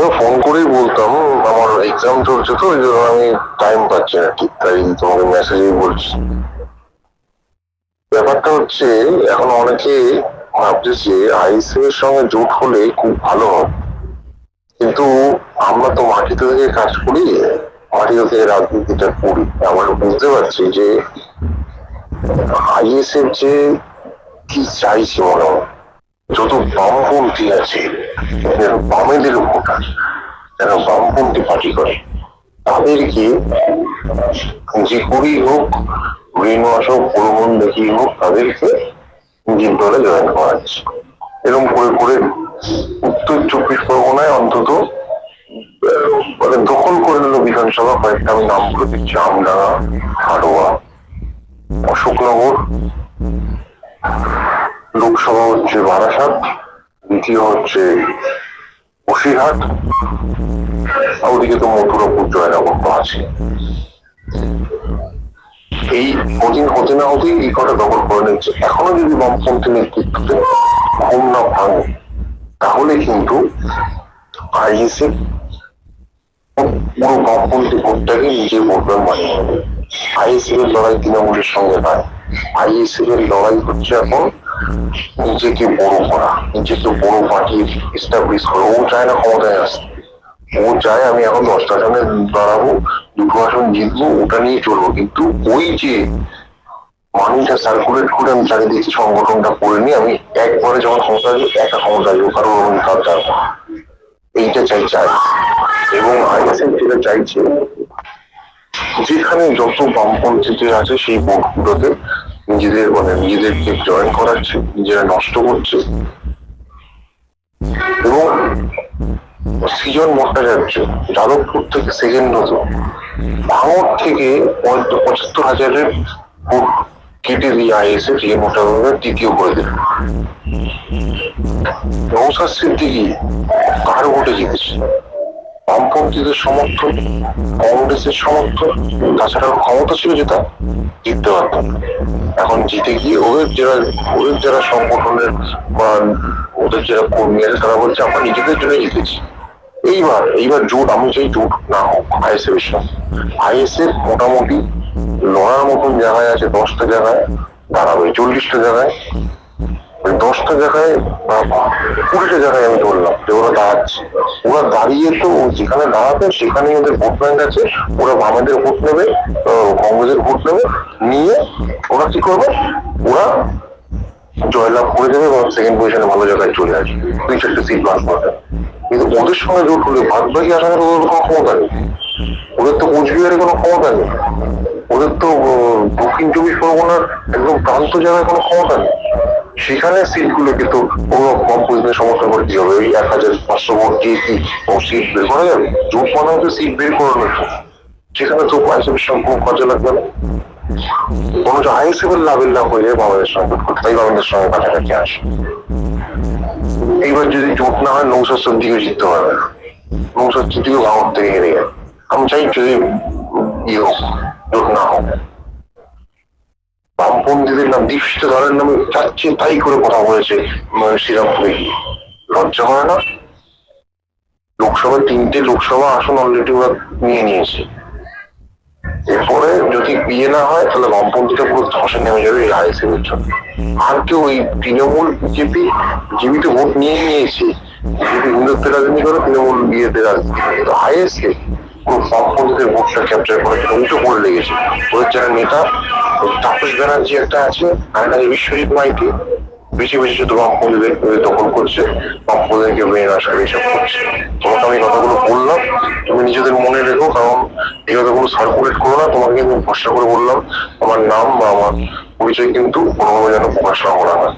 তোমাকে ফোন করেই বলতাম, আমার এক্সাম চলছে তো, ওই জন্য আমি টাইম পাচ্ছি না ঠিক, তাই তোমাকে মেসেজেই বলছি। ব্যাপারটা হচ্ছে, এখন অনেকে ভাবছে যে এর সঙ্গে জোট হলে খুব ভালো হবে কিন্তু আমরা তো মাটিতে থেকে কাজ করি, মাটিতে থেকে রাজনীতিটা করি। আমরা বুঝতে পারছি যে আইএসএফ যে কি চাইছে মনে হয়, যত বামপন্থী আছে যারা বামেদের ভোটার যারা বামপন্থী পার্টি করে। তাদেরকে যে করেই হোক ব্রেন ওয়াশ হোক প্রলোভন দেখিয়ে হোক, তাদেরকে নিজের দলে জয়েন করাচ্ছে এরকম করে করে উত্তর চব্বিশ পরগনায় অন্তত মানে দখল করে নিল বিধানসভা কয়েকটা, আমি নাম বলে দিচ্ছি, আমডাঙ্গা হাড়োয়া অশোকনগর, লোকসভা হচ্ছে বারাসাত দ্বিতীয় হচ্ছে বসিরহাট, আর ওদিকে তো মথুরাপুর জয়নগর আছে। এই কদিন হতে না হতেই এই কটা দখল করে নিচ্ছে এখনও যদি বামপন্থী নেতৃত্বে ঘুম না ভাঙে, তাহলে কিন্তু আইএসএফ পুরো বামপন্থী ভোটটাকে নিজের ভোট ব্যাংক বানিয়ে এর লড়াই তৃণমূলের সঙ্গে নয়। আইএসএফ এর লড়াই হচ্ছে এখন নিজেকে বড় করা, নিজেকে বড় পার্টি এস্টাবলিশ করা। ও চায় না ক্ষমতায় আসতে। ও চায় আমি এখন দশটা আসনে দাঁড়াবো, দুটো আসন জিতবো, ওটা নিয়ে চলবো। কিন্তু ওই যে মানিটা সার্কুলেট করে আমি চারিদিকে সংগঠনটা করে নিয়ে আমি একবারে যখন ক্ষমতা আসব, একা ক্ষমতা আসব কারণ আমি তার যাব এইটা চাই চাই। এবং আইএসএফ যেটা চাইছে যেখানে যত বামপন্থীদের আছে সেই ভোটগুলোতে নিজেদের মানে নিজেদেরকে জয়েন করাচ্ছে, নিজেরা নষ্ট করছে। এবং সৃজন ভট্টাচার্য, যাদবপুর থেকে সেকেন্ড হতো ভাঙর থেকে পঁচাত্তর হাজারের ভোট কেটে দিয়ে আইএসএ যে মোটামুটি দ্বিতীয় করে দিল। নৌসাদ সিদ্দিকি কার ভোটে জিতেছে? বামপন্থীদের সমর্থন, কংগ্রেসের সমর্থন তাছাড়া ক্ষমতা ছিল যেটা, জিততে পারত এখন জিতে গিয়ে ওদের যারা ওদের যারা সংগঠনের বা ওদের যারা কর্মী আছে, তারা বলছে, আমরা নিজেদের জন্য জিতেছি। এইবার এইবার জোট, আমি চাই জোট না হোক আইএসএফ এর সঙ্গে আইএসএফ মোটামুটি লড়ার মতন জায়গায় আছে, দশটা জায়গায়, দাঁড়াবে, চল্লিশটা জায়গায়। দশটা জায়গায় বা কুড়িটা জায়গায় আমি ধরলাম, যে ওরা দাঁড়াচ্ছে। ওরা দাঁড়িয়ে তো যেখানে দাঁড়াবে, সেখানেই ওদের ভোট ব্যাংক আছে, ওরা বামেদের ভোট নেবে কংগ্রেসের ভোট নেবে, নিয়ে ওরা কি করবে? ওরা জয়লাভ করে যাবে এবং সেকেন্ড পজিশনে ভালো জায়গায় চলে আসবে। দুই চারটে সিট পাস করবে কিন্তু ওদের সঙ্গে জোট হলে বাদ বাকি আসামের ওদের কোনো ক্ষমতা নেই। ওদের তো কোচবিহারে কোনো ক্ষমতা নেই। ওদের তো দক্ষিণ চব্বিশ পরগনার একদম প্রান্ত জায়গায় কোনো ক্ষমতা নেই। সেখানে সিটগুলো কিন্তু কোনো কম পজিশনে সমর্থন করে কি হবে। ওই এক হাজার পাঁচশো ভোট দিয়ে কি সিট বের করা যাবে? জোট মানে হচ্ছে সিট বের করানো সেখানে তো সঙ্গে খুব খরচা লাগবে না। বরঞ্চ আইএসএফের লাভের লাভ হয়ে যায় বাংলাদেশ সঙ্গে তাই বাংলাদেশ সঙ্গে কাছাকাছি আসে। এইবার যদি জোট না হয় নৌসাদ সদ্দিকে জিততে পারবে না। নৌসাদ সদ্দিকে ভাঙর থেকে হেরে গেল। আমি চাই যদি ইয়ে হোক, জোট না হোক। বামপন্থীদের নাম দীপশিত ধরের নামে যাচ্ছে তাই করে কথা বলেছে মানে শ্রীরামপুরে গিয়ে। লজ্জা হয় না? লোকসভায় তিনটে লোকসভা আসন অলরেডি ওরা নিয়ে নিয়েছে। এরপরে যদি বিয়ে না হয়, তাহলে বামপন্থীটা পুরো ধসে নেমে যাবে এই আইএসএফ এর জন্য। আর কেউ ওই তৃণমূল বিজেপি বিজেপি তো ভোট নিয়ে নিয়েছে। বিজেপি হিন্দুত্বের রাজনীতি করে তৃণমূল বিয়েতে রাজনীতি করে। আইএসএফ বামপন্থীদের ভোটটা ক্যাপচার করার জন্য উল্টো করে লেগেছে। ওদের যারা নেতা তাপস ব্যানার্জি একটা আছে আর একটা বিশ্বজিৎ মাইতি। বেশি বেশি শুধু বামপন্থীদের দখল করছে, বামপন্থীদেরকে মেয়ে আসা এইসব করছে। তোমাকে আমি কথাগুলো বললাম, তুমি নিজেদের মনে রেখো, কারণ এই কথাগুলো সার্কুলেট করো না, তোমাকে আমি ভরসা করে বললাম, আমার নাম বা আমার পরিচয় কিন্তু কোনোভাবে যেন প্রকাশ না করা হয়।